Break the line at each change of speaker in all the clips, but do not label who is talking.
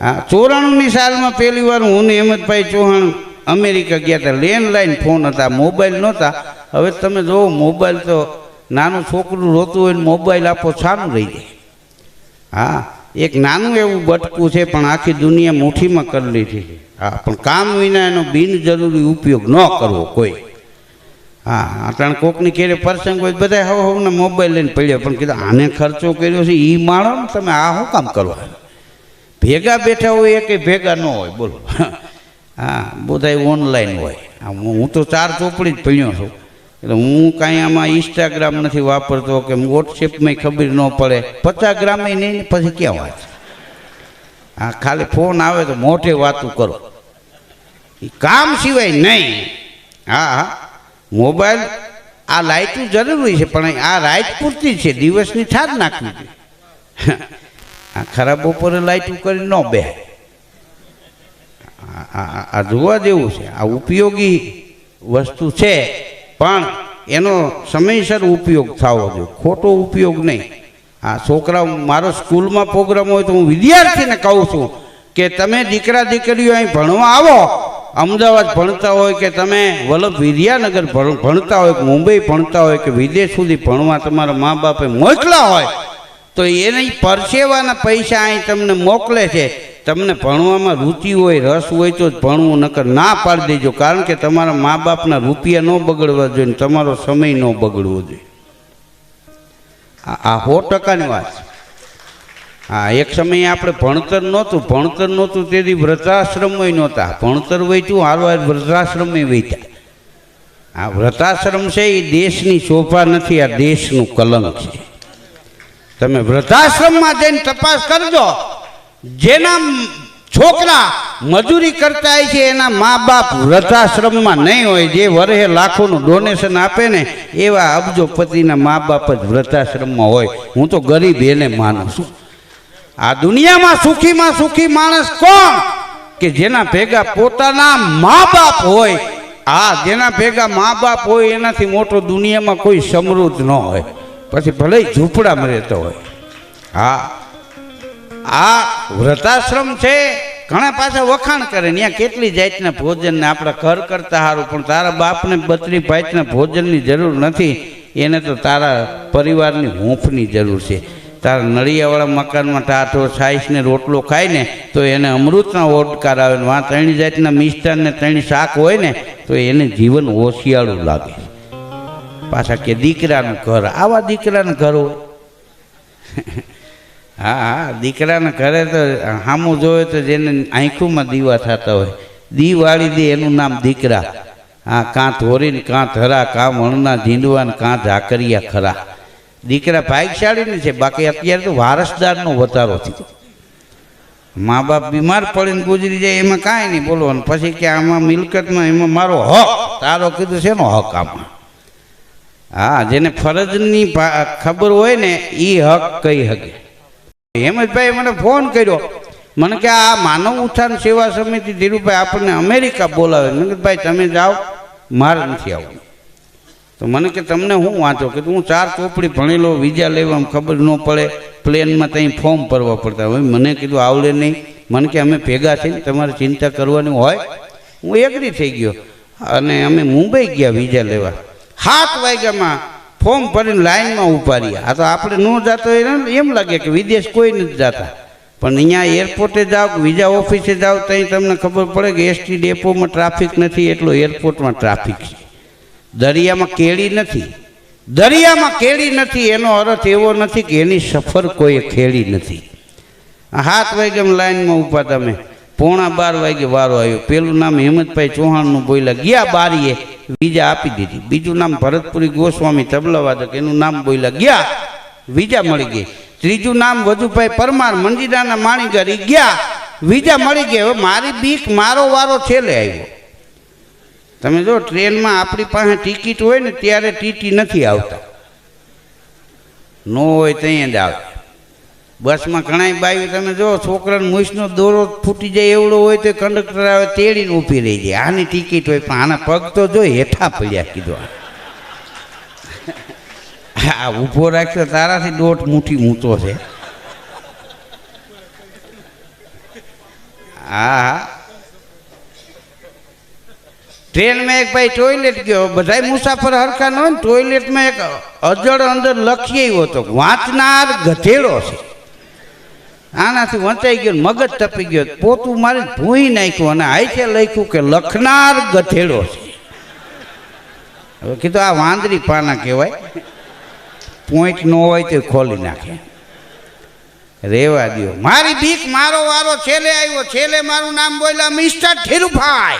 હા, ચોરાણુંની સાલમાં પહેલી વાર હું ને હેમંતભાઈ ચૌહાણ અમેરિકા ગયા હતા. લેન્ડલાઈન ફોન હતા, મોબાઈલ નહોતા. હવે તમે જુઓ મોબાઈલ તો નાનું છોકરું રોતું હોય ને મોબાઈલ આપો સારું રહી જાય. હા, એક નાનું એવું બટકું છે, પણ આખી દુનિયા મુઠ્ઠીમાં કરી લીધી હા, પણ કામ વિના એનો બિનજરૂરી ઉપયોગ ન કરવો કોઈ. હા અટાણ કોકની કેરે પ્રસંગ હોય બધા હવ હવને મોબાઈલ લઈને પડ્યા, પણ કીધું, આને ખર્ચો કર્યો છે એ માણો ને તમે આ શું કામ કરવા? ભેગા બેઠા હોય કંઈ ભેગા ન હોય, બોલો. હા બધા ઓનલાઈન હોય. હું તો ચાર ચોપડી જ ભણ્યો છું. એટલે હું કાંઈ આમાં ઇન્સ્ટાગ્રામ નથી વાપરતો કે વોટ્સએપમાં ખબર ન પડે. પચાસ ગ્રામે નહીં, પછી ક્યાં વાત? હા, ખાલી ફોન આવે તો મોટે વાતું કરો. એ કામ સિવાય નહીં. હા હા. મોબાઈલ આ લાઇટું જરૂરી છે, પણ આ રાઈટ પૂરતી છે. દિવસની થાજ નાખવી છે આ ખરાબ બપોરે લાઇટું કરી ન બે. આ- જોવા જેવું છે. આ ઉપયોગી વસ્તુ છે, પણ એનો સમયસર ઉપયોગ થવો જોઈએ. ખોટો ઉપયોગ નહીં. આ છોકરાઓ, મારો સ્કૂલમાં પ્રોગ્રામ હોય તો હું વિદ્યાર્થીને કહું છું કે તમે દીકરા દીકરીઓ અહીં ભણવા આવો. અમદાવાદ ભણતા હોય કે તમે વલ્લભ વિદ્યાનગર ભણ- ભણતા હોય, મુંબઈ ભણતા હોય કે વિદેશ સુધી ભણવા તમારા મા બાપે મોકલા હોય તો એને પરસેવાના પૈસા અહીં તમને મોકલે છે. તમને ભણવામાં રુચિ હોય, રસ હોય તો જ ભણવું, નકર ના પાડી દેજો. કારણ કે તમારા મા બાપના રૂપિયા ન બગડવા જોઈએ તમારો સમય ન બગડવો જોઈએ. આ સો ટકાની વાત છે. હા, એક સમયે આપણે ભણતર નહોતું ભણતર નહોતું, તેથી વ્રતાશ્રમય નહોતા. ભણતર વહેતું હારવાર વ્રતાશ્રમે વહેતા આ વ્રતાશ્રમ છે, એ દેશની શોભા નથી, આ દેશનું કલંક છે. તમે વૃદ્ધાશ્રમમાં જઈને તપાસ કરજો. જેના છોકરા મજૂરી કરતા હોય છે, એના મા બાપ વૃદ્ધાશ્રમમાં નહીં હોય, જે વરહે લાખોનું ડોનેશન આપે ને, એવા અબજોપતિના મા બાપ જ વૃદ્ધાશ્રમમાં હોય. હું તો ગરીબ એને માનું છું. આ દુનિયામાં સુખીમાં સુખી માણસ કોણ? કે જેના ભેગા પોતાના મા બાપ હોય. આ જેના ભેગા મા બાપ હોય, એનાથી મોટો દુનિયામાં કોઈ સમૃદ્ધ ન હોય. પછી ભલે ઝૂંપડામાં રહેતો હોય. હા. આ વ્રતાશ્રમ છે, ઘણા પાછા વખાણ કરે ને, ત્યાં કેટલી જાતના ભોજન ને આપણા ઘર કરતા સારું, પણ તારા બાપને બત્રી ભાતના ભોજનની જરૂર નથી. એને તો તારા પરિવારની હૂંફની જરૂર છે. તારા નળિયાવાળા મકાનમાં ટાટો છાઈશ ને રોટલો ખાય ને, તો એને અમૃતના ઓડકાર આવે ને, વાં ત્રણ જાતના મિષ્ટાન ને ત્રણ શાક હોય ને, તો એને જીવન હોશિયાળું લાગે. પાછા કે દીકરાનું ઘર, આવા દીકરાનું ઘર હોય. હા હા, દીકરાના ઘરે તો સામું જોવે તો જેને આંખોમાં દીવા થતા હોય. દી વાળી દે એનું નામ દીકરા. હા કાં ધોરીને કાં ધરા કાં વણના ઝીંડવાને કાં ઝાકરિયા ખરા. દીકરા ભાગશાળીને છે, બાકી અત્યારે તો વારસદારનો વધારો થયો મા બાપ બીમાર પડીને ગુજરી જાય, એમાં કાંઈ નહીં બોલવાનું. પછી કે આમાં મિલકતમાં એમાં મારો હક. તારો કીધું છે નો હક આમાં. હા, જેને ફરજની ખબર હોય ને એ હક કઈ હકે. હેમંતભાઈ મને ફોન કર્યો. મને કે આ માનવ ઉત્થાન સેવા સમિતિ ધીરુભાઈ આપણને અમેરિકા બોલાવે. મેં કીધું, ભાઈ, તમે જાઓ. મારે નથી આવવું તો મને કે, તમને હું વાંચો? કે હું ચાર ચોપડી ભણેલો, વિઝા લેવામાં ખબર ન પડે. પ્લેનમાં ત્યાં ફોર્મ ભરવા પડતા હોય. મને કીધું, આવડે નહીં. મને કે, અમે ભેગા થઈને તમારે ચિંતા કરવાની હોય. હું એગ્રી થઈ ગયો. અને અમે મુંબઈ ગયા વિઝા લેવા. સાત વાગ્યામાં ફોર્મ ભરીને લાઈનમાં ઊભા રહ્યા. આ તો આપણે ન જતો એમ લાગે કે વિદેશ કોઈ નથી જતા. પણ અહીંયા એરપોર્ટે જાઓ કે વિઝા ઓફિસે જાઓ, ત્યાં તમને ખબર પડે કે એસટી ડેપોમાં ટ્રાફિક નથી, એટલો એરપોર્ટમાં ટ્રાફિક છે. દરિયામાં કેળી નથી. દરિયામાં કેળી નથી, એનો અર્થ એવો નથી કે એની સફર કોઈએ ખેડી નથી. હાથ વાગ્યામાં લાઈનમાં ઊભા તમે. પોણા બાર વાગે વારો આવ્યો. પેલું નામ હેમંતભાઈ ચૌહાણનું બોલ્યા, ગયા બારીએ. વિજા આપી દીધી. બીજું નામ ભરતપુરી ગોસ્વામી તબલાવાદક, એનું નામ બોલ્યા, ગયા. વિજા મળી ગઈ. ત્રીજું નામ વજુભાઈ પરમાર, મંજીરાના માણીગર ઈ ગયા. વિજા મળી ગઈ. હવે મારી બીક, મારો વારો છેલ્લે આવ્યો. તમે જો ટ્રેનમાં આપણી પાસે ટિકિટ હોય ને, ત્યારે ટીટી નથી આવતા. નો હોય ત્યાં જ આવે બસમાં ઘણા બાયું, તમે જો છોકરાને મૂછનો દોરો ફૂટી જાય એવડો હોય તો કંડક્ટર આવે તેડીને ઊભી રહી જાય. આની ટિકિટ હોય પણ આના પગ તો જો હેઠા પડ્યા કીધો આ. ઊભો રાખ્યો તારાથી દોઢ મૂઠી ઊંચો છે. હા ટ્રેનમાં એક ભાઈ ટોયલેટ ગયો. બધાય મુસાફર હરખા ન હોય ને ટોયલેટમાં એક અજળ અંદર લખી આવ્યો હતો વાંચનાર ગધેડો છે. આનાથી વંચાઈ ગયો મગજ તપી ગયો. પોતું મારી ભૂઈ નાખ્યું અને આઈથે લખ્યું કે લખનાર ગધેડો છે. હવે કીધું આ વાંદરી પાના કહેવાય. પોઈન્ટ ન હોય તે ખોલી નાખે. રેવા દ્યો. મારી બીક મારો વારો છેલ્લે આવ્યો. છેલ્લે મારું નામ બોલ્યા, મિસ્ટર ધીરુભાઈ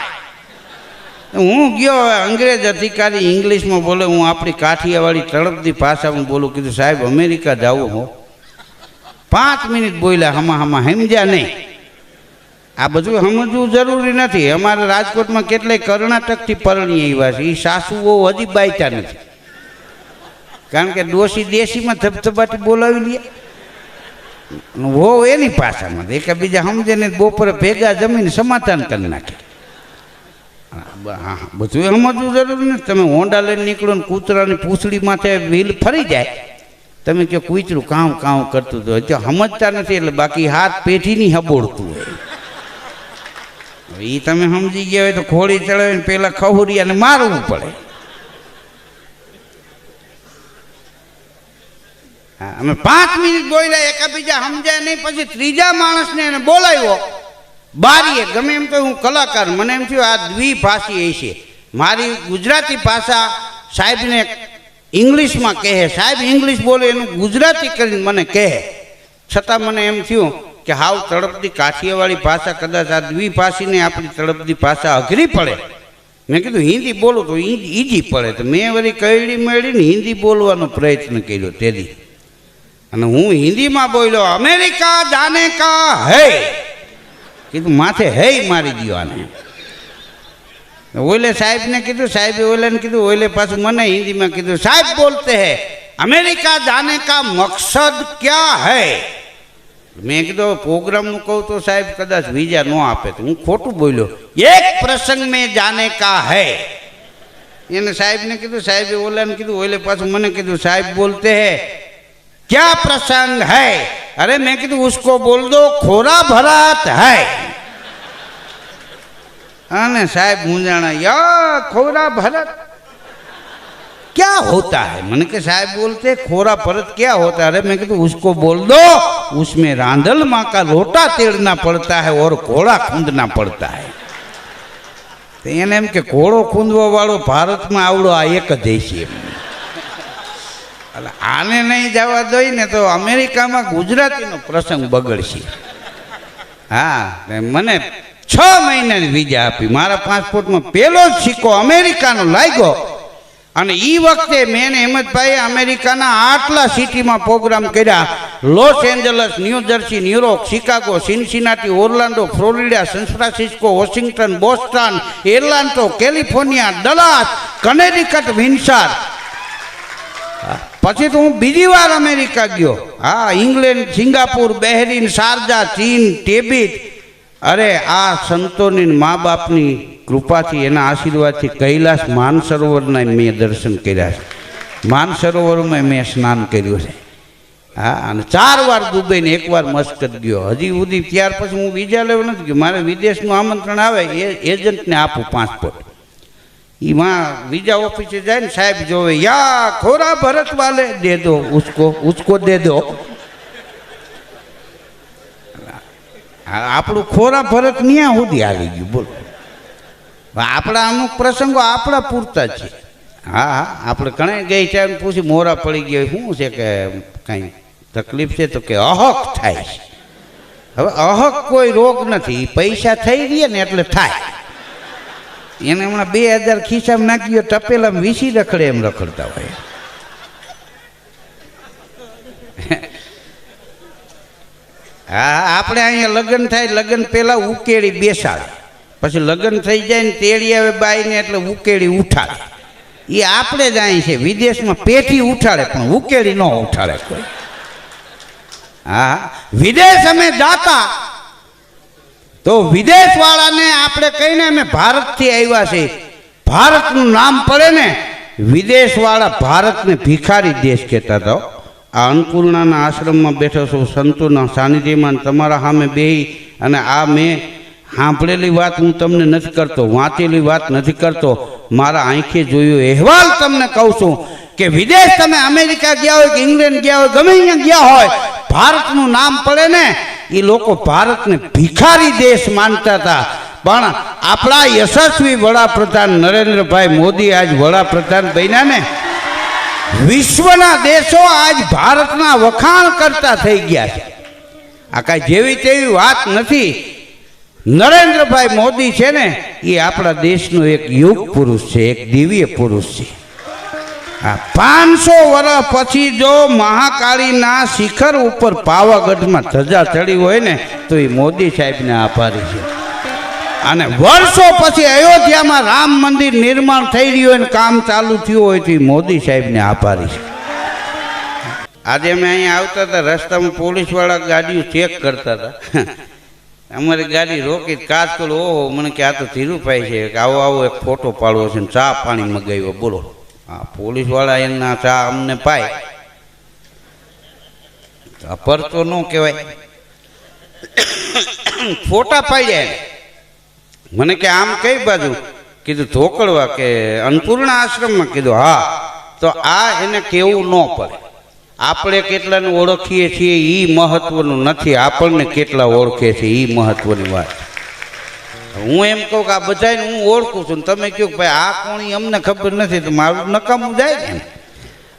હું ગયો અંગ્રેજ અધિકારી ઇંગ્લિશમાં બોલે, હું આપણી કાઠિયાવાડી તળપતી ભાષામાં બોલું. કીધું, સાહેબ, અમેરિકા જાવું હો. પાંચ મિનિટ બોલ્યા, હમા હમા, સમજ્યા નહીં. આ બધું સમજવું જરૂરી નથી. અમારા રાજકોટમાં કેટલાય કર્ણાટકથી પરણી આવ્યા છે. એ સાસુઓ હજી બાયતા નથી. કારણ કે ડોસી દેશીમાં ધબધબાટી બોલાવી લે. હો એની પાછામાં. એકબીજા સમજે ને બપોરે ભેગા જમીને સમાધાન કરી નાખે. હા, બધું સમજવું જરૂરી નથી. તમે હોન્ડા લઈને નીકળો ને કૂતરાની પૂછડી માથે વ્હીલ ફરી જાય. તમે કહો કૂતરું કામ કામ કરતું હતું. જો સમજતા નથી એટલે બાકી હાથ પેઢીની હબોડતું હોય. એ તમે સમજી ગયા હોય તો ખોડી ચડાવીને પેલા ખહુરિયાને મારવું પડે. હા, અમે પાંચ મિનિટ બોલ્યા, એકાબીજા સમજાય નહીં, પછી ત્રીજા માણસને એને બોલાવ્યો. બારીએ, ગમે એમ તો હું કલાકાર, મને એમ થયું આ દ્વિભાષી છે. મારી ગુજરાતી ભાષા સાહેબને ઇંગ્લિશમાં કહે, સાહેબ, ઇંગ્લિશ બોલે, એનું ગુજરાતી કરીને મને કહે. છતાં મને એમ થયું કે હાવ તળપદી કાઠિયાવાડી ભાષા કદાચ આ દ્વિભાષીને આપણી તળપદી ભાષા અઘરી પડે. મેં કીધું, હિન્દી બોલું તો ઈજી પડે. તો મેં વળી કઈડી મેળીને હિન્દી બોલવાનો પ્રયત્ન કર્યો તેથી. અને હું હિન્દીમાં બોલ્યો, અમેરિકા જાને કા હે? કીધું, માથે હે મારી દો આને ओले साहेब ने कीधु, साहेब ओले ने कीधु, ओले पास मैंने हिंदी में कीधु, साहेब बोलते हैं, अमेरिका जाने का मकसद क्या है? मैं कीधो प्रोग्राम कहू तो साहेब कदाच वीज़ा न आपे तो हूँ खोटू बोलो एक प्रसंग में जाने का है। इन्हें साहेब ने कीधु, साहेब ओले ने कीधु, ओले पास मैंने कीधु, साहेब बोलते है, क्या प्रसंग है? अरे मैं कीधु, उसको बोल दो, खोरा भरात है। अने साहब मुंजाना या खोरा भरत क्या होता है मैंने के साहब बोलते खोरा भरत क्या होता है अरे मैं कीधु उसको बोल दो उसमें रांधल माँ का लोटा तेड़ना पड़ता है और घोड़ा खूंदना पड़ता है તો એને એમ કે ઘોડો ખૂંદવા વાળો ભારતમાં આવડો આ એક જ છે એમ એટલે આને નહીં જવા દઈ ને તો અમેરિકામાં ગુજરાતીનો પ્રસંગ બગડશે હા ને મને છ મહિનાની વિઝા આપી. મારા પાસપોર્ટમાં પહેલો જ સિક્કો અમેરિકાનો લાગ્યો. અને એ વખતે મેં ને હેમંતભાઈ અમેરિકાના આટલા સિટીમાં પ્રોગ્રામ કર્યા. Los Angeles, New Jersey, New York, Chicago, Cincinnati, Orlando, Florida, San Francisco, Washington, Boston, Atlanta, California, Dallas, Connecticut, Windsor. પછી તો હું બીજી વાર અમેરિકા ગયો. હા, ઇંગ્લેન્ડ, સિંગાપુર, બહેરીન, શારજા, ચીન, ટેબિટ અરે, આ સંતોની મા બાપની કૃપાથી, એના આશીર્વાદથી કૈલાસ માનસરોવરના મેં દર્શન કર્યા છે. માનસરોવરમાં મેં સ્નાન કર્યું છે. હા, અને ચાર વાર દુબઈને એકવાર મસ્કત ગયો. હજી સુધી ત્યાર પછી હું બીજા લેવા નથી ગયો. મારે વિદેશનું આમંત્રણ આવે, એ એજન્ટને આપું પાસપોર્ટ એમાં બીજા ઓફિસે જાય ને, સાહેબ જોવે, યા, ખોરા ભરત વાલે દે દો, ઉસકો ઉસકો દે દો આ આપણું ખોરા ભરત ન્યા સુધી આવી ગયું, બોલો. આપણા અમુક પ્રસંગો આપણા પૂરતા છે. હા હા, આપણે ઘણા ગઈ ટાઈમ પૂછી મોરા પડી ગયા, શું છે કે કંઈ તકલીફ છે? તો કે અહક થાય છે. હવે અહક કોઈ રોગ નથી પૈસા થઈ રહ્યા ને એટલે થાય. એને હમણાં બે હજાર ખિસ્સામાં નાખ્યો ટપેલામાં વીસી રખડે એમ રખડતા હોય. હા, આપણે અહીંયા લગ્ન થાય, લગ્ન પહેલાં ઉકેડી બેસાડે. પછી લગ્ન થઈ જાય ને તેડી આવે બાઈને એટલે ઉકેડી ઉઠાડે. એ આપણે જ અહીં છે, વિદેશમાં પેઠી ઉઠાડે, પણ ઉકેડી ન ઉઠાડે કોઈ. હા, વિદેશ અમે જાતા. તો વિદેશવાળાને આપણે કહીને અમે ભારતથી આવ્યા છે. ભારતનું નામ પડે ને, વિદેશવાળા ભારતને ભિખારી દેશ કહેતા હતા આ અન્નપૂર્ણાના આશ્રમમાં બેઠો છું, સંતોના સાનિધ્યમાં તમારા સામે બેહી અને આ મેં સાંભળેલી વાત હું તમને નથી કરતો, વાંચેલી વાત નથી કરતો. મારા આંખે જોયો અહેવાલ તમને કહું છું કે વિદેશ તમે અમેરિકા ગયા હોય કે ઇંગ્લેન્ડ ગયા હોય, ગમે અહીંયા ગયા હોય, ભારતનું નામ પડે ને, એ લોકો ભારતને ભિખારી દેશ માનતા હતા. પણ આપણા યશસ્વી વડાપ્રધાન નરેન્દ્રભાઈ મોદી આજ વડાપ્રધાન બન્યા ને વિશ્વના દેશો આજ ભારતના વખાણ કરતા થઈ ગયા છે. આ કાંઈ જેવી તેવી વાત નથી. નરેન્દ્રભાઈ મોદી છે ને, એ આપણા દેશનો એક યુગ પુરુષ છે, એક દિવ્ય પુરુષ છે. આ પાંચસો વર્ષ પછી જો મહાકાળીના શિખર ઉપર પાવાગઢમાં ધજા ચડી હોય ને, તો એ મોદી સાહેબને આભારી છે. અને વર્ષો પછી અયોધ્યામાં રામ મંદિર નિર્માણ થઈ રહ્યું હોય કામ ચાલુ થયું હોય તો એ મોદી સાહેબને આભારી છે. આજે અમે અહીંયા આવતા હતા રસ્તામાં પોલીસવાળા ગાડીઓ ચેક કરતા હતા. અમારી ગાડી રોકી કાચ કરો ઓહો મને કે આ તો ધીરુભાઈ છે કે આવો આવો એક ફોટો પાડવો છે ને ચા પાણી મગાવ્યો બોલો. હા પોલીસવાળા એના ચા અમને પાય. પર તો ન કહેવાય. ફોટા પાડ્યા. મને કે આમ કઈ બાજુ? કીધું ધોકળવા કે અન્નપૂર્ણા આશ્રમમાં? કીધું, હા. તો આ એને કેવું ન પડે. આપણે કેટલાને ઓળખીએ છીએ એ મહત્વનું નથી, આપણને કેટલા ઓળખે છે એ મહત્વની વાત. હું એમ કહું કે આ બધાને હું ઓળખું છું તમે કહો કે ભાઈ આ કોણી અમને ખબર નથી, તો મારું નકામું જાય ને.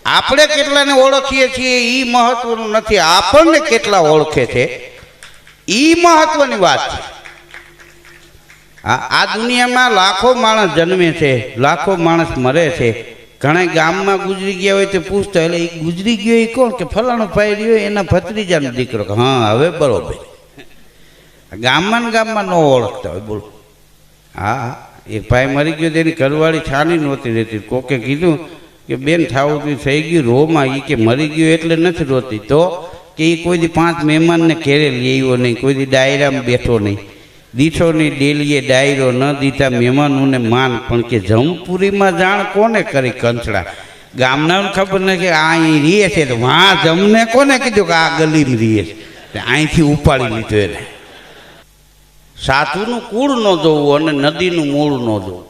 આપણે કેટલાને ઓળખીએ છીએ એ મહત્વનું નથી, આપણને કેટલા ઓળખે છે? એ મહત્વની વાત છે. આ દુનિયામાં લાખો માણસ જન્મે છે, લાખો માણસ મરે છે. ઘણા ગામમાં ગુજરી ગયા હોય તો પૂછતા એટલે એ ગુજરી ગયો એ કોણ? કે ફલાણો ભાઈ રહ્યો એના ભત્રીજાનો દીકરો. હા, હવે બરોબર. ગામમાં ને ગામમાં ન ઓળખતા હોય, બોલો. હા, એ ભાઈ મરી ગયો તેની ઘરવાળી છાની નહોતી રહેતી. કોકે કીધું કે, બેન થાવું થઈ ગયું, રોમાં એ કે મરી ગયો એટલે નથી રોતી. તો કે એ કોઈ દી પાંચ મહેમાનને ઘેરે આવ્યો નહીં કોઈ દી ડાયરામાં બેઠો નહીં. દીઠો નહીં ડેલીએ ડાયરો ન દીધા મહેમાનોને માન, પણ કે જમપુરીમાં જાણ કોને કરી કંચડા? ગામનાને ખબર ન કે આ અહીં રીએ છે, તો વાં જમને કોને કીધું કે આ ગલીમાં રીએ છે? અહીંથી ઉપાડી લીધો એને. સાધુનું કુળ ન જોવું અને નદીનું મૂળ ન જોવું.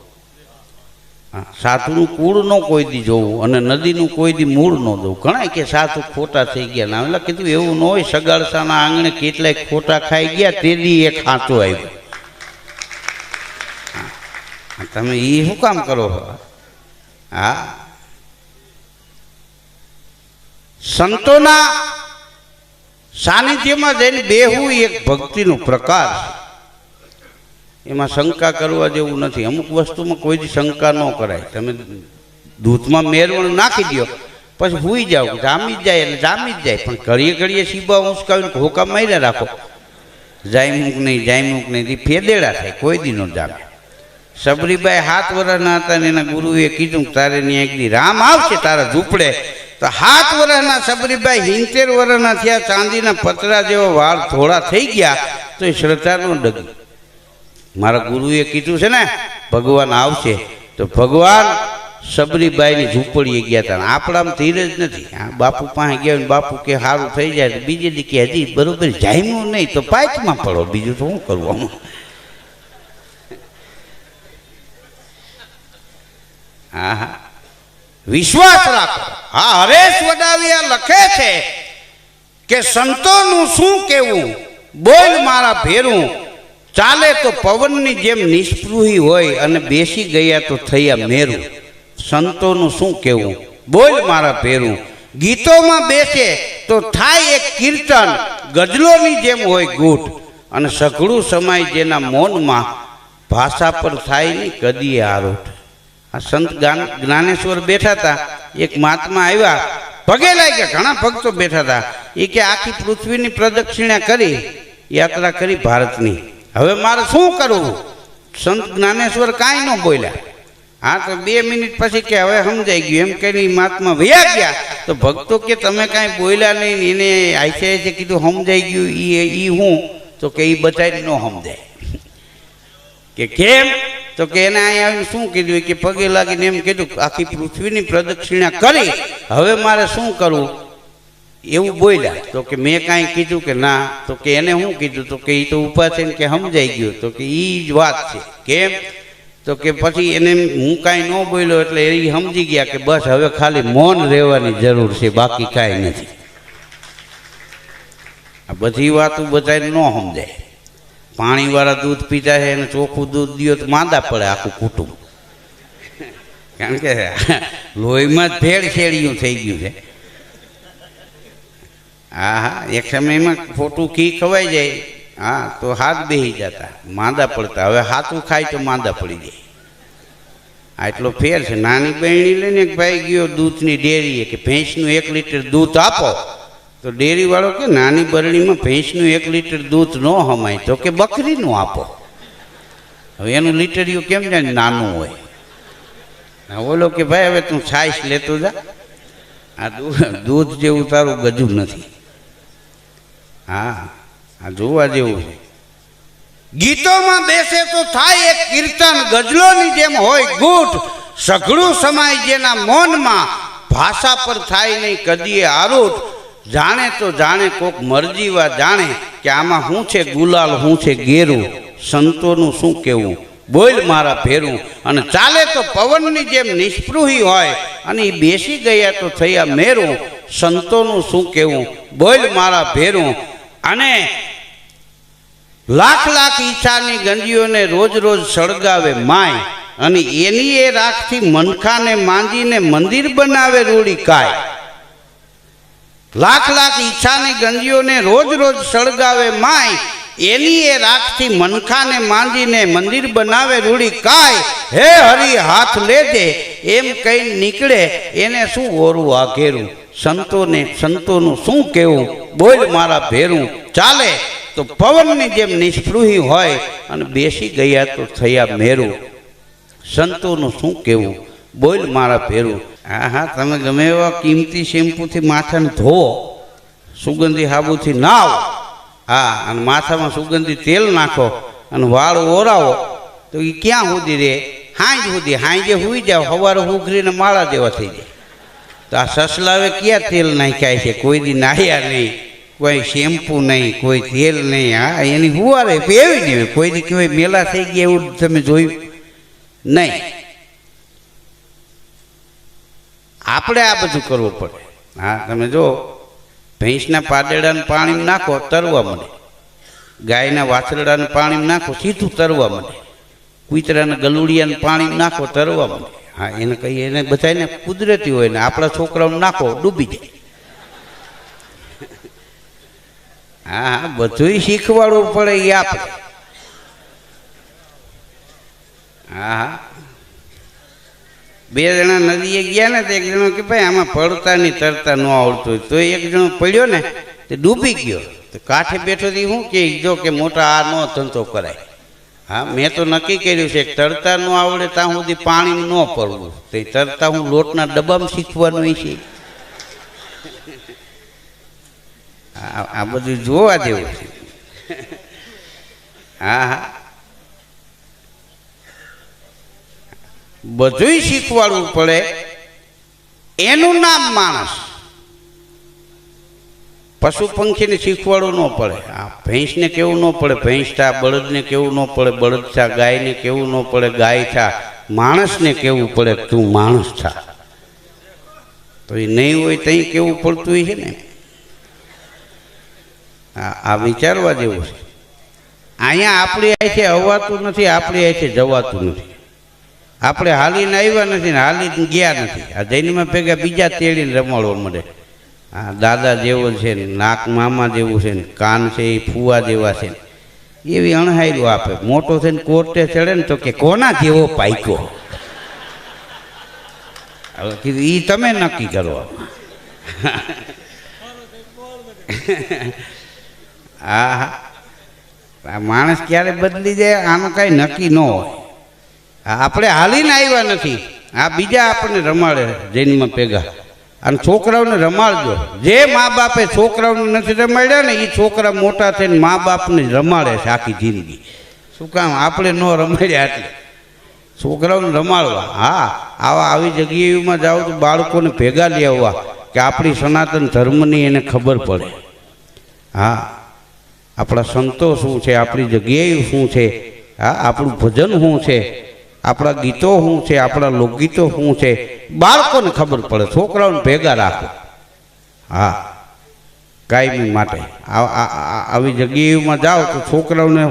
સાધુનું કુળ ન કોઈ દી જોવું અને નદીનું કોઈ દી મૂળ ન જોવું. ઘણા કે સાધુ ખોટા થઈ ગયા ના એટલે કીધું એવું ન હોય સગાડસાના આંગણે કેટલાય ખોટા ખાઈ ગયા, તે દી એ ખાંચો આવ્યો. તમે એ શું કામ કરો હા? સંતોના સાનિધ્યમાં જઈને બેહવું એક ભક્તિનો પ્રકાર એમાં શંકા કરવા જેવું નથી. અમુક વસ્તુમાં કોઈ જ શંકા ન કરાય. તમે દૂધમાં મેરવણ નાખી દો, પછી ભૂઈ જાઓ. જામી જ જાય એટલે જામી જ જાય. પણ ઘડીએ ઘડીએ સીબા ઉંચકાવીને હોકા માર્યા રાખો. જાયમુક નહીં જાયમુક નહીં ફેદેડા થાય. કોઈ દી ન જામે. સબરીબાઈ હાથ વર્ષના હતા ને એના ગુરુએ કીધું તારે ત્યાં એક દી રામ આવશે, તારા ઝૂંપડે. તો હાથ વર્ષના સબરીબાઈ હિંતેર વર્ષના થયા, ચાંદીના પતરા જેવા વાળ થોડા થઈ ગયા, તો એ શ્રદ્ધાનો ડગ. મારા ગુરુએ કીધું છે ને, ભગવાન આવશે. તો ભગવાન સબરીબાઈની ઝૂંપડીએ ગયા હતા આપણામાં ધીરજ નથી. આ બાપુ પાસે ગયા ને બાપુ કે સારું થઈ જાય, તો બીજે દી હજી બરોબર જામ્યું નહીં, તો પાઇપમાં પડો. બીજું તો શું કરવાનું? હા વિશ્વાસ રાખો. હા હરેશ વડાવિયા લખે છે કે સંતોનું શું કેવું બોલ મારા ભેરું. ચાલે તો પવનની જેમ નિષ્પૃહી હોય અને બેસી ગયા તો થયા મેરું. સંતોનું શું કેવું બોલ મારા ભેરું. ગીતોમાં બેસે તો થાય એક કીર્તન. ગઝલોની જેમ હોય ગૂઢ. અને સઘળું સમાય જેના મૌનમાં ભાષા પર થાય નહીં, કદી આરોઢ. આ સંત જ્ઞાનેશ્વર બેઠા હતા. એક મહાત્મા આવ્યા. પગે લાગ્યા. ઘણા ભક્તો બેઠા હતા. એ કે આખી પૃથ્વીની પ્રદક્ષિણા કરી, યાત્રા કરી ભારતની. હવે મારે શું કરવું? સંત જ્ઞાનેશ્વર કાંઈ ન બોલ્યા. હા, તો બે મિનિટ પછી કે હવે સમજાઈ ગયું. એમ કે મહાત્મા વયા ગયા. તો ભક્તો કે તમે કાંઈ બોલ્યા નહીં, એને આઈસે આઈસે કીધું સમજાઈ ગયું એ એ હું? તો કે એ બધાને ન સમજાય. કે કેમ? તો કે એને અહીંયા આવીને શું કીધું? કે પગે લાગીને એમ કીધું આખી પૃથ્વીની પ્રદક્ષિણા કરી. હવે મારે શું કરવું? એવું બોલ્યા. તો કે મેં કાંઈ કીધું કે ના. તો કે એને શું કીધું? તો કે એ તો ઊભા થઈને કે સમજાઈ ગયો. તો કે એ જ વાત છે. કેમ? તો કે પછી એને હું કાંઈ ન બોલ્યો એટલે એ સમજી ગયા કે બસ હવે ખાલી મૌન રહેવાની જરૂર છે, બાકી કાંઈ નથી. આ બધી વાતો બધાને ન સમજાય. પાણીવાળા દૂધ પીતા છે અને ચોખ્ખું દૂધ દો તો માંદા પડે આખું કુટુંબ. કારણ કે લોહીમાં ભેળ શેડિયું થઈ ગયું છે. હા હા, એક સમયમાં ખોટું ઘી ખવાઈ જાય. હા, તો હાથ બેસી જતા, માંદા પડતા. હવે હાથું ખાય તો માંદા પડી જાય. આટલો ફેર છે. નાની બહેણી લઈને ભાઈ ગયો દૂધની ડેરીએ કે ભેંસનું એક લીટર દૂધ આપો. તો ડેરીવાળો કે નાની બરણીમાં ભેંસનું એક લીટર દૂધ ન હમાય તો કે બકરીનું આપો. હવે એનું લીટરિયું કેમ જાય? નાનું હોય. બોલો કે ભાઈ, હવે તું છાશ લેતો જા. આ દૂધ જેવું તારું ગજું નથી. હા, આ જોવા જેવું છે. ગીતોમાં બેસે તો થાય એક કીર્તન, ગઝલોની જેમ હોય ગૂઢ સઘળું સમાય જેના મૌનમાં ભાષા પર થાય નહીં, કદીએ આરૂઢ. જાણે તો જાણે કોક મરજીવા જાણે કે આમાં શું છે ગુલાલ શું છે ગેરું. સંતોનું શું કહેવું બોલ મારા ફેરું અને ચાલે તો પવનની જેમ નિષ્પૃહી હોય અને એ બેસી ગયા તો થયા મેરું. સંતોનું શું કહેવું બોલ મારા ભેરું. અને લાખ લાખ ઈચ્છાની ગંજીઓને રોજ રોજ સળગાવે માય. અને એની એ રાખથી મનખાને માંજીને મંદિર બનાવે રૂડી કાય. લાખ લાખ ઈચ્છાની ગંજીઓને રોજ રોજ સળગાવે માય. એની એ રાખથી મનખાને માંજીને મંદિર બનાવે રૂડી કાય. હે હરી, હાથ લેજે. એમ કઈ નીકળે, એને શું ઓરું આ ઘેરું? સંતોને, સંતોનું શું કહેવું બોલ મારા ભેરું, ચાલે. તો પવનની જેમ નિષ્પૃહી હોય અને બેસી ગયા તો થયા મેરું. સંતોનું શું કહેવું બોલ મારા ભેરું હા હા, તમે ગમે એવા કિંમતી શેમ્પૂથી માથાને ધોવો, સુગંધી સાબુથી નાવ. હા, અને માથામાં સુગંધી તેલ નાખો અને વાળ ઓરાવો. તો એ ક્યાં સુધી રહે હાંજ સુધી. હાંજે હુઈ જાવ સવારે ઉઘરીને માળા દેવા થઈ જાય. તો આ સસલાવે ક્યાં તેલ નાખ્યા છે? કોઈ દી નાહ્યા નહીં, કોઈ શેમ્પૂ નહીં, કોઈ તેલ નહીં. હા, એની હુવારે, એવી. કોઈ દી કહેવાય, મેલા થઈ ગયા એવું તમે જોયું નહીં. આપણે આ બધું કરવું પડે. હા, તમે જો, ભેંસના પાદેડાને પાણી નાખો, તરવા મળે. ગાયના વાછરડાને પાણી નાખો, સીધું તરવા મળે. કૂતરાને ગલુડિયાને પાણી નાખો, તરવા મળે. હા, એને કહીએ, એને બધાને કુદરતી હોય ને આપણા છોકરાઓને નાખો, ડૂબી જાય. હા હા, બધુંય શીખવાડવું પડે એ આપણે. હા હા. બે જણા નદીએ ગયા ને તો એક જણો કે ભાઈ આમાં પડતા નહીં, તરતા ન આવડતું હોય. તો એક જણો પડ્યો ને, તે ડૂબી ગયો. તો કાંઠે બેઠો થી શું કે, જો કે મોટા આ નો ધંધો કરાય. હા, મેં તો નક્કી કર્યું છે તરતા ન આવડે ત્યાં સુધી પાણી ન પડવું. તો તરતા હું લોટના ડબ્બામાં શીખવાનું છે. આ બધું જોવા જેવું છે. હા હા. બધુંય શીખવાડવું પડે. એનું નામ માણસ. પશુ પંખીને શીખવાડવું ન પડે. આ ભેંસને કેવું ન પડે? ભેંસ થા, બળદને કેવું ન પડે? બળદ થા, ગાયને કેવું ન પડે? ગાય થા, માણસને કેવું પડે? તું માણસ થા. તો એ નહીં હોય ત્યાં કેવું પડતું છે ને? આ વિચારવા જેવું છે. અહીંયા આપણી આય છે હવાતું નથી, આપણી આંખે જવાતું નથી. આપણે હાલીને આવ્યા નથી ને હાલીને ગયા નથી. આ જૈનમાં ભેગા બીજા તેડીને રમાડવા મળે. આ દાદા જેવો છે ને, નાક મામા જેવું છે ને, કાન છે એ ફુવા જેવા છે ને. એવી અણહાયરું આપે. મોટો થઈને કોર્ટે ચડે ને તો કે, કોના જેવો પાયકો? હવે કીધું એ તમે નક્કી કરો હા હા માણસ ક્યારે બદલી જાય આનું કાંઈ નક્કી ન હોય. આપણે હાલીને આવ્યા નથી. આ બીજા આપણને રમાડે જૈનમાં ભેગા. અને છોકરાઓને રમાડજો. જે મા બાપે છોકરાઓને નથી રમાડ્યા ને એ છોકરા મોટા થઈને મા બાપને રમાડે છે આખી જિંદગી. શું કામ? આપણે ન રમાડ્યા એટલે. છોકરાઓને રમાડવા. હા, આવા આવી જગ્યાએમાં જાઓ તો બાળકોને ભેગા લઈ આવવા કે આપણી સનાતન ધર્મની એને ખબર પડે. હા, આપણા સંતો શું છે? આપણી જગ્યાએ શું છે? હા, આપણું ભજન શું છે? આપણા ગીતો શું છે? આપણા લોકગીતો શું છે? બાળકોને ખબર પડે, છોકરાઓને ભેગા રાખો. હા, કાયમી માટે. આવી જગ્યાએમાં જાઓ તો છોકરાઓને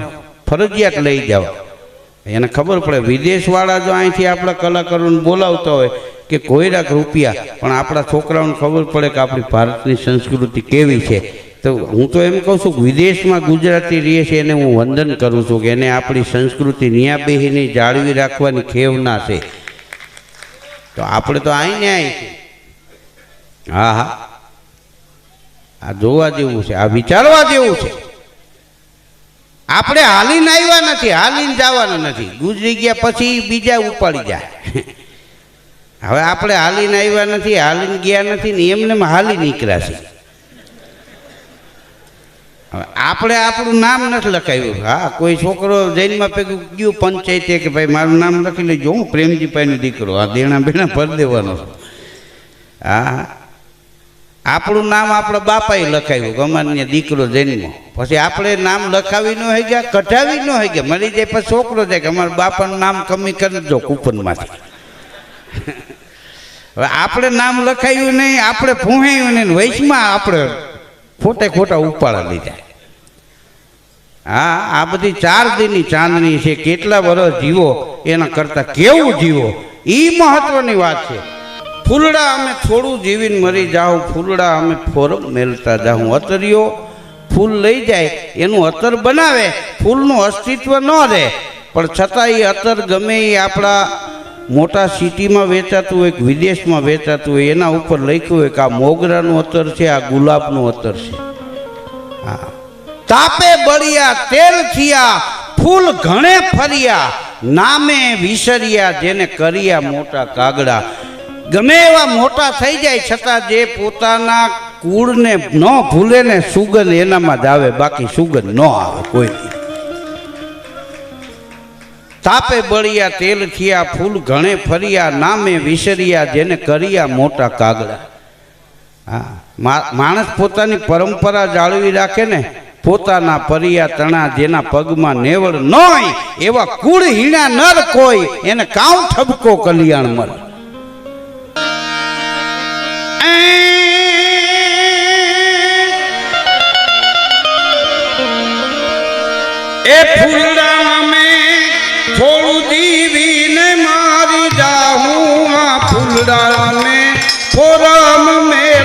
ફરજિયાત લઈ જાઓ. એને ખબર પડે, વિદેશવાળા જો અહીંથી આપણા કલાકારોને બોલાવતા હોય કે કોઈ લાખ રૂપિયા, પણ આપણા છોકરાઓને ખબર પડે કે આપણી ભારતની સંસ્કૃતિ કેવી છે. તો હું તો એમ કહું છું, વિદેશમાં ગુજરાતી રહે છે એને હું વંદન કરું છું કે એને આપણી સંસ્કૃતિ ન્યા બેહીને જાળવી રાખવાની ખેવના છે. તો આપણે તો અહીં ન્યાય છે હા હા. આ જોવા જેવું છે, આ વિચારવા જેવું છે. આપણે હાલીને આવ્યા નથી, હાલીને જવાના નથી. ગુજરી ગયા પછી બીજા ઉપાડી જાય. હવે આપણે હાલીને આવ્યા નથી, હાલીને ગયા નથી ને એમને હાલી નીકળ્યા છે. હવે આપણે આપણું નામ નથી લખાવ્યું. હા, કોઈ છોકરો જૈનમાં પૈકી ગયું, પંચાયતે કે ભાઈ મારું નામ લખી લેજો, હું પ્રેમજીભાઈનો દીકરો, આ દેણા બેણા ભરી દેવાનો હા, આપણું નામ આપણા બાપાએ લખાવ્યું ગમાન્ય દીકરો જન્મ પછી આપણે નામ લખાવી ન હોય ગયા કઢાવી ન હોય ગયા મરી જાય પછી છોકરો જાય કે અમારા બાપાનું નામ કમી કરી દો કૂપનમાંથી. હવે આપણે નામ લખાયું નહીં, આપણે ભૂહાયું નહીં, વૈશમાં આપણે ખોટે ખોટા ઉપાડા લીધા. હા, આ બધી ચાર દિનની ચાંદની છે, કેટલા વર્ષ જીવો એના કરતાં કેવું જીવો? એ મહત્વની વાત છે. ફૂલડા અમે થોડું જીવીને મરી જાઉં, ફૂલડા અમે ફોરમ મેલતા જાઉં. અતરિયો ફૂલ લઈ જાય, એનું અતર બનાવે, ફૂલનું અસ્તિત્વ ન રહે. પણ છતાં એ અતર ગમે એ આપણા મોટા સિટીમાં વેચાતું હોય વિદેશમાં વેચાતું હોય, એના ઉપર લખ્યું હોય કે આ મોગરાનું અતર છે, આ ગુલાબનું અતર છે. હા. તાપે બળિયા, તેલ થયા ફૂલ ઘણે ફર્યા, નામે વિસર્યા, જેને કર્યા મોટા કાગડા. ગમે એવા મોટા થઈ જાય, છતાં જે પોતાના કુળને ન ભૂલે ને સુગંધ એનામાં જ આવે, બાકી સુગંધ ન આવે કોઈ તાપે બળિયા, તેલ થયા ફૂલ ઘણે ફર્યા, નામે વિસર્યા, જેને કર્યા મોટા કાગડા. હા માણસ પોતાની પરંપરા જાળવી રાખે ને પોતાના પરિયા તણા જેના પગમાં નેવળ ન હોય એવા કુળ હીણા નર કોઈ, એને કાઉ ઠબકો કલ્યાણ મળે. એ ફૂલડા મેં થોડું દીવીને મારી જાઉં આ ફૂલડા મેં ફોરમ મેલતા